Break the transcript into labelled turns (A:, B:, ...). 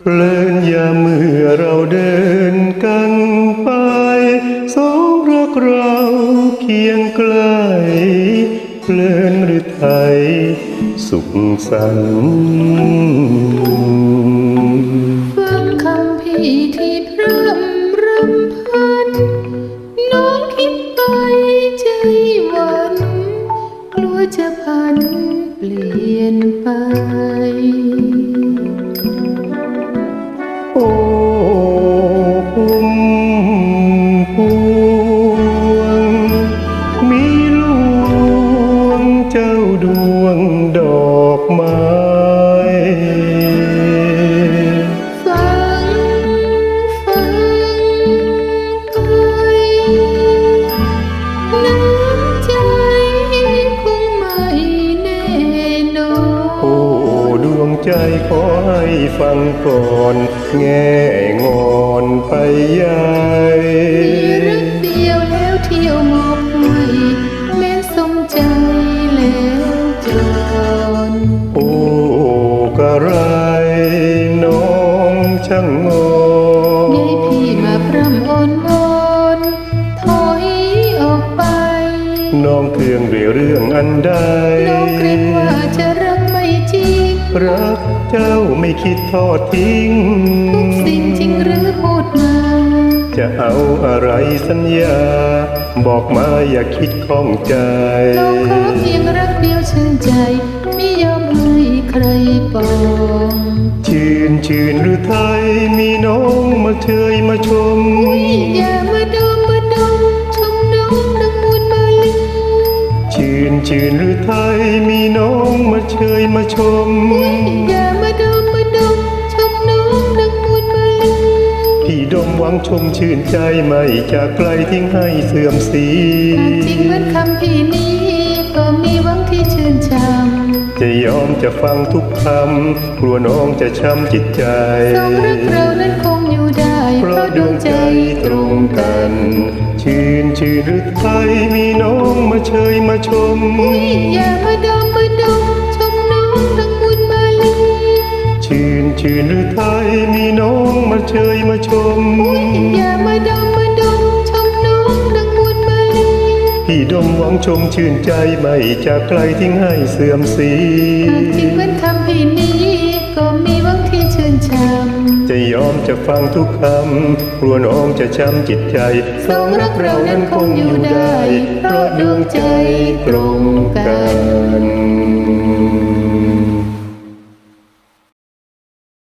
A: เพลินยาม
B: เมื่อเราเดินกันไปสองรักเราเคียงใกล้เพลินห
A: รือไทย สุขสันต์ฟังคำพี่ที่พร่มรำพัน
B: น้องคิดไปใจหวันกลัวจะพัน
A: เปลี่ยนไป ใจขอให้ฟังก่อนแง่งอนไปใหญ่
B: มีรักเดียวแล้วเที่ยวมอบให้แม้สมใจแล้วจน
A: โอ้กระไรน้องช่างงอน
B: ยายพี่มาพร่ำอ้อนวอนถอยออกไป
A: น้องเคืองด้วยเรื่องอันใด
B: น้องเกรง ริง
A: รักเจ้าไม่คิดทอดทิ้ง
B: ทุกสิ่งจริงหรือพูดมา
A: จะเอาอะไรสัญญา บอกมาอย่าคิดข้องใจ
B: น้องขอเพียงรักเดียวชื่นใจ ไม่ยอมให้ใครปอง
A: ชื่นชื่นหรือไทยมีน้องมาเชยมาชม
B: อย่ามาดมมา ชื่น
A: ชื่นหรือไทยมีน้องมาเชยมาชม
B: อย่ามาดมมาดมชมน้องนักมูลมาลิ
A: พี่ดมหวังชมชื่นใจไม่จากไกลทิ้งให้เสื่อมสี
B: หากจริงเหมือนคำพี่นี้ ก็มีหวังที่ชื่นชม
A: จะยอมจะฟังทุกคำกลัวน้องจะช้ำจิตใจ
B: สองรักเรา
A: เชยมาชม
B: อย่ามาดมมาดมชมน้องนักมูลมาลิ
A: ชื่นชื่นหรือไทยมีน้องมาเชยมาชม
B: อย่ามาดมมาดมชมน้องนักมูลมาลิ
A: พี่ดมหวังชมชื่นใจไม่จากไกลทิ้งให้เสื่อมสี
B: หากจริงเหมือนคำพี่นี้
A: อมจะฟังทุกคำกลัวน้องจะช้ำจิตใจ
B: สองรักเรานั้นคงอยู่ได้เพราะดวงใจตรงกัน